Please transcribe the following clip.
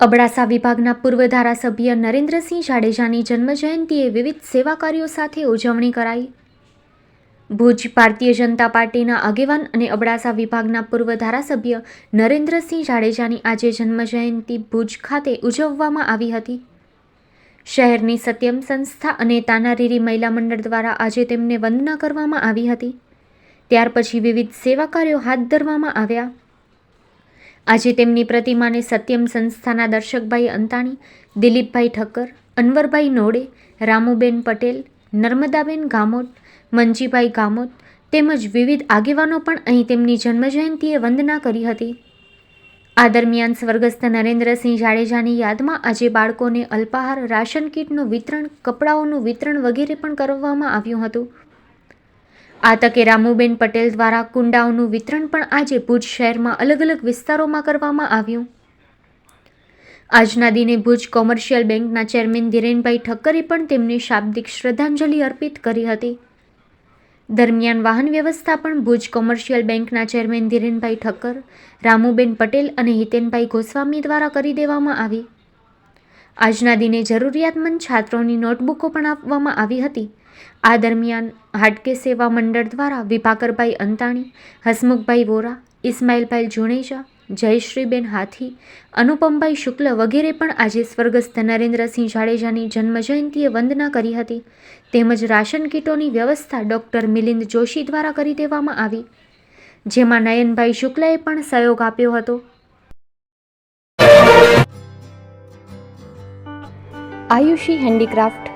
અબડાસા વિભાગના પૂર્વ ધારાસભ્ય નરેન્દ્રસિંહ જાડેજાની જન્મજયંતિએ વિવિધ સેવા સાથે ઉજવણી કરાઈ. ભુજ ભારતીય જનતા પાર્ટીના આગેવાન અને અબડાસા વિભાગના પૂર્વ ધારાસભ્ય નરેન્દ્રસિંહ જાડેજાની આજે જન્મજયંતિ ભુજ ખાતે ઉજવવામાં આવી હતી. શહેરની સત્યમ સંસ્થા અને તાનારીરી મહિલા મંડળ દ્વારા આજે તેમને વંદના કરવામાં આવી હતી. ત્યાર પછી વિવિધ સેવા કાર્યો હાથ ધરવામાં આવ્યા. આજે તેમની પ્રતિમાને સત્યમ સંસ્થાના દર્શકભાઈ અંતાણી, દિલીપભાઈ ઠક્કર, અનવરભાઈ નોડે, રામુબેન પટેલ, નર્મદાબેન ગામોટ મંજીભાઈ ગામોત તેમજ વિવિધ આગેવાનો પણ અહીં તેમની જન્મજયંતિએ વંદના કરી હતી. આ દરમિયાન સ્વર્ગસ્થ નરેન્દ્રસિંહ જાડેજાની યાદમાં આજે બાળકોને અલ્પાહાર રાશન કીટનું વિતરણ, કપડાઓનું વિતરણ વગેરે પણ કરવામાં આવ્યું હતું. આ તકે રામુબેન પટેલ દ્વારા કુંડાઓનું વિતરણ પણ આજે ભુજ શહેરમાં અલગ અલગ વિસ્તારોમાં કરવામાં આવ્યું. આજના દિને ભુજ કોમર્શિયલ બેંકના ચેરમેન ધીરેનભાઈ ઠક્કરે પણ તેમને શાબ્દિક શ્રદ્ધાંજલિ અર્પિત કરી હતી. દરમિયાન વાહન વ્યવસ્થા પણ ભુજ કોમર્શિયલ બેંકના ચેરમેન ધીરેનભાઈ ઠક્કર, રામુબેન પટેલ અને હિતેનભાઈ ગોસ્વામી દ્વારા કરી દેવામાં આવી. આજના દિને જરૂરિયાતમંદ છાત્રોની નોટબુકો પણ આપવામાં આવી હતી. આ દરમિયાન હાટકે સેવા મંડળ દ્વારા વિભાકરભાઈ અંતાણી, હસમુખભાઈ વોરા, ઇસ્માઇલભાઈ જુણેજા, જયશ્રીબેન હાથી, અનુપમભાઈ શુક્લ વગેરે પણ આજે સ્વર્ગસ્થ નરેન્દ્રસિંહ જાડેજાની જન્મજયંતિએ વંદના કરી હતી. તેમજ રાશન કીટોની વ્યવસ્થા ડૉક્ટર મિલિંદ જોશી દ્વારા કરી દેવામાં આવી. જેમાં નયનભાઈ શુક્લએ પણ સહયોગ આપ્યો હતો. Aayushi handicraft